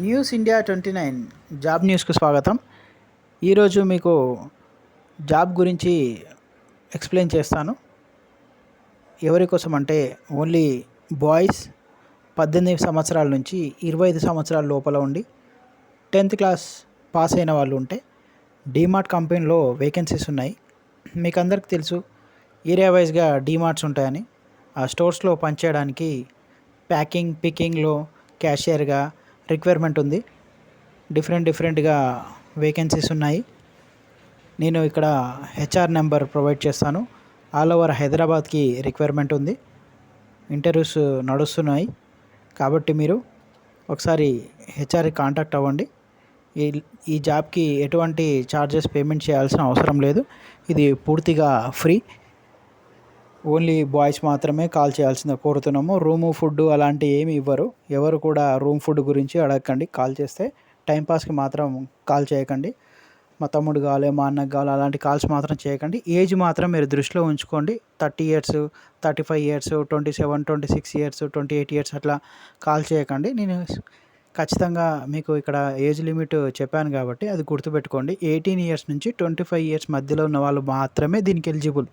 News India twenty nine job న్యూస్కు స్వాగతం. ఈరోజు మీకు జాబ్ గురించి ఎక్స్ప్లెయిన్ చేస్తాను. ఎవరి కోసం అంటే ఓన్లీ బాయ్స్ పద్దెనిమిది సంవత్సరాల నుంచి ఇరవై ఐదు సంవత్సరాల లోపల ఉండి టెన్త్ క్లాస్ పాస్ అయిన వాళ్ళు ఉంటే డీమార్ట్ కంపెనీలో వేకెన్సీస్ ఉన్నాయి. మీకు అందరికీ తెలుసు ఏరియా వైజ్గా డీమార్ట్స్ ఉంటాయని. ఆ స్టోర్స్లో పనిచేయడానికి ప్యాకింగ్ పికింగ్లో క్యాషియర్గా రిక్వైర్మెంట్ ఉంది. డిఫరెంట్ డిఫరెంట్గా వేకెన్సీస్ ఉన్నాయి. నేను ఇక్కడ హెచ్ఆర్ నెంబర్ ప్రొవైడ్ చేస్తాను. ఆల్ ఓవర్ హైదరాబాద్కి రిక్వైర్మెంట్ ఉంది. ఇంటర్వ్యూస్ నడుస్తున్నాయి. కాబట్టి మీరు ఒకసారి హెచ్ఆర్కి కాంటాక్ట్ అవ్వండి. ఈ ఈ జాబ్కి ఎటువంటి ఛార్జెస్ పేమెంట్ చేయాల్సిన అవసరం లేదు. ఇది పూర్తిగా ఫ్రీ ఓన్లీ బాయ్స్ మాత్రమే కాల్ చేయాల్సిందే. కోరుతున్నాము. రూము ఫుడ్ అలాంటివి ఏమి ఇవ్వరు. ఎవరు కూడా రూమ్ ఫుడ్ గురించి అడగకండి. కాల్ చేస్తే టైంపాస్కి మాత్రం కాల్ చేయకండి. మా తమ్ముడు కావాలి మా అన్నకు కావాలి అలాంటి కాల్స్ మాత్రం చేయకండి. ఏజ్ మాత్రం మీరు దృష్టిలో ఉంచుకోండి. Thirty years thirty five years twenty seven twenty six years twenty eight years అట్లా కాల్ చేయకండి. నేను ఖచ్చితంగా మీకు ఇక్కడ ఏజ్ లిమిట్ చెప్పాను కాబట్టి అది గుర్తుపెట్టుకోండి. ఎయిటీన్ ఇయర్స్ నుంచి ట్వంటీ ఫైవ్ ఇయర్స్ మధ్యలో ఉన్న వాళ్ళు మాత్రమే దీనికి ఎలిజిబుల్.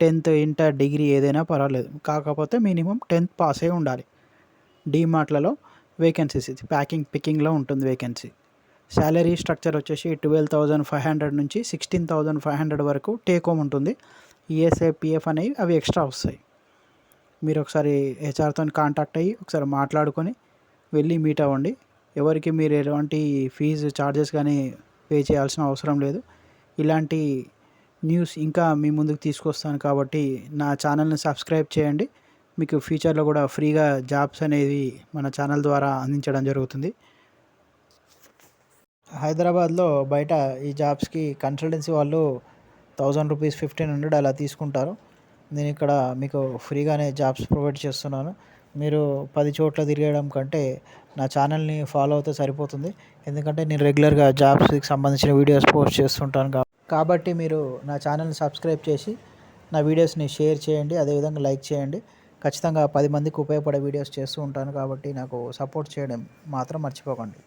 టెన్త్ ఇంటర్ డిగ్రీ ఏదైనా పర్వాలేదు. కాకపోతే మినిమం టెన్త్ పాస్ అయి ఉండాలి డీమార్ట్లలో వేకెన్సీస్ ఇది. ప్యాకింగ్ పికింగ్లో ఉంటుంది వేకెన్సీ. శాలరీ స్ట్రక్చర్ వచ్చేసి ట్వెల్వ్ థౌజండ్ ఫైవ్ హండ్రెడ్ నుంచి సిక్స్టీన్ థౌజండ్ ఫైవ్ హండ్రెడ్ వరకు టేక్ హోమ్ ఉంటుంది. ఈఎస్ఏ పిఎఫ్ అనేవి అవి ఎక్స్ట్రా వస్తాయి. మీరు ఒకసారి హెచ్ఆర్తో కాంటాక్ట్ అయ్యి ఒకసారి మాట్లాడుకొని వెళ్ళి మీట్ అవ్వండి. ఎవరికి మీరు ఎలాంటి ఫీజు ఛార్జెస్ కానీ పే చేయాల్సిన అవసరం లేదు. ఇలాంటి న్యూస్ ఇంకా మీ ముందుకు తీసుకొస్తాను కాబట్టి నా ఛానల్ని సబ్స్క్రైబ్ చేయండి. మీకు ఫ్యూచర్లో కూడా ఫ్రీగా జాబ్స్ అనేవి మన ఛానల్ ద్వారా అందించడం జరుగుతుంది. హైదరాబాద్లో బయట ఈ జాబ్స్కి కన్సల్టెన్సీ వాళ్ళు థౌజండ్ రూపీస్ ఫిఫ్టీన్ హండ్రెడ్ అలా తీసుకుంటారు. నేను ఇక్కడ మీకు ఫ్రీగానే జాబ్స్ ప్రొవైడ్ చేస్తున్నాను. మీరు పది చోట్ల తిరగడం కంటే నా ఛానల్ని ఫాలో అవుతే సరిపోతుంది. ఎందుకంటే నేను రెగ్యులర్గా జాబ్స్కి సంబంధించిన వీడియోస్ పోస్ట్ చేస్తుంటాను కాబట్టి కాబట్టి మీరు నా ఛానల్ని సబ్స్క్రైబ్ చేసి నా వీడియోస్ని షేర్ చేయండి అదేవిధంగా లైక్ చేయండి. ఖచ్చితంగా పది మందికి ఉపయోగపడే వీడియోస్ చేస్తూ ఉంటాను కాబట్టి నాకు సపోర్ట్ చేయడం మాత్రం మర్చిపోకండి.